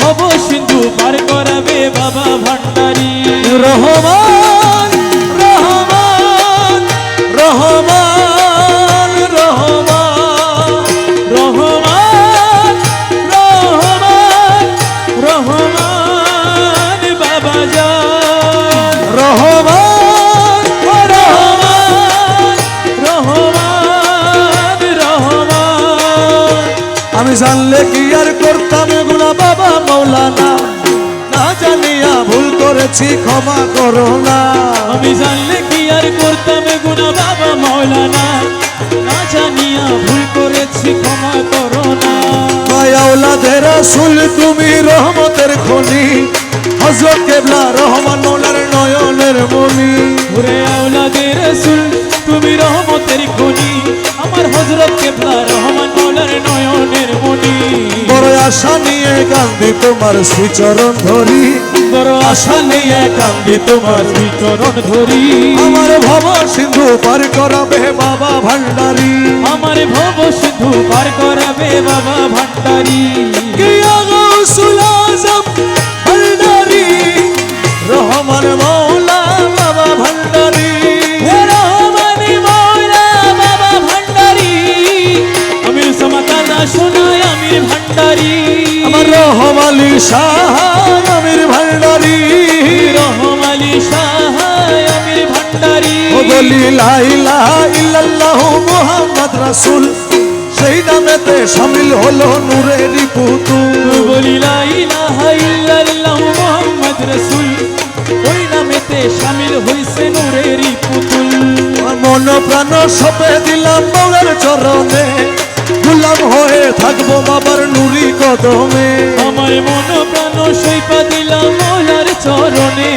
ভব সিন্ধু পার করাবে বাবা ভান্ডারী। রহমান আমি জানলে কি আর করতাম এগুলা বাবা মৌলানা? না জানিয়া ভুল করেছি ক্ষমা করো না। আমি জানলে কি আর করতাম গুণা বাবা মৌলানা? না জানিয়া ভুল করেছি ক্ষমা করো না। মায়াওলাদের তুমি রহমতের খনি। হযরত কেবলা রহমান আশা নিয়ে কান্দি তোমার শ্রীচরণ ধরি। বড় আশা নিয়ে কান্দি তোমার শ্রীচরণ ধরি। আমার ভব সিন্ধু পার করাবে বাবা ভান্ডারি আমার ভব সিন্ধু পার করাবে বাবা ভান্ডারি আমির ভান্ডারি। রহমালি সাহায় আমির ভান্ডারি। ও বলি লাইলা ইল্লাল্লাহ মুহাম্মদ রাসূল। সেই নামেতে শামিল হলো নূরেরই পুতুল। বলি লা ইলাহা ইল্লাল্লাহ মুহাম্মদ রাসূল। ওই নামেতে শামিল হইছে নূরেরই পুতুল। মন প্রাণ সপে দিলাম মৌলার চরণে। গুলাম হয়ে থাকব বাবার নুরি কদমে। আমার মন প্রাণ সৈপা দিলাম মৌলার চরণে।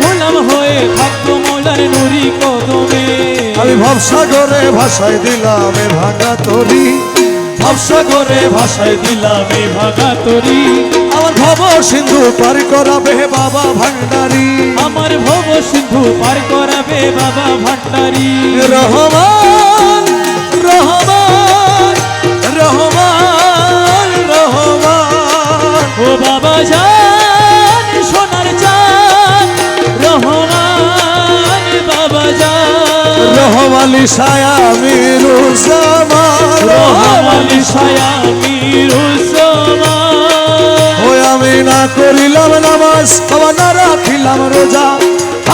গোলাম হয়ে থাকব মৌলার নুরি কদমে। আমি ভবসাগরে ভাষায় দিলাম এ ভাঙা তরি। ভবসাগরে ভাষায় দিলাম ভাগা তরি। আমার ভব সিন্ধু পার করাবে বাবা ভান্ডারি আমার ভব সিন্ধু পার করাবে বাবা ভান্ডারি রহমান জান সোনার চান রহমান বাবা জান। রহমালি সায়া মিরুজামান রহমালি ছায়া মিরুসমান ওই আমি না করিলাম নামাজ আমার না রাখিলাম রোজা।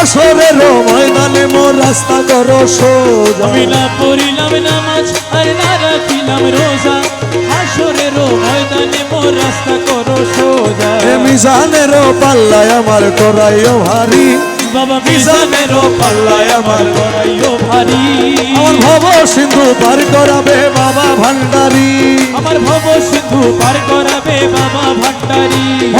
আসরের ময়দানে মোর রাস্তা করো সোজা। আমি না পড়িলাম নামাজ আর না রাখিলাম রোজা। হাসরের ময়দানে মিজানের পাল্লায় আমার করাইও ভারী। বাবা মিজানের পাল্লায় আমার করাইও ভারী। আমার ভব সিন্ধু পার করাবে বাবা ভান্ডারি। আমার ভব সিন্ধু পার করাবে বাবা ভান্ডারি।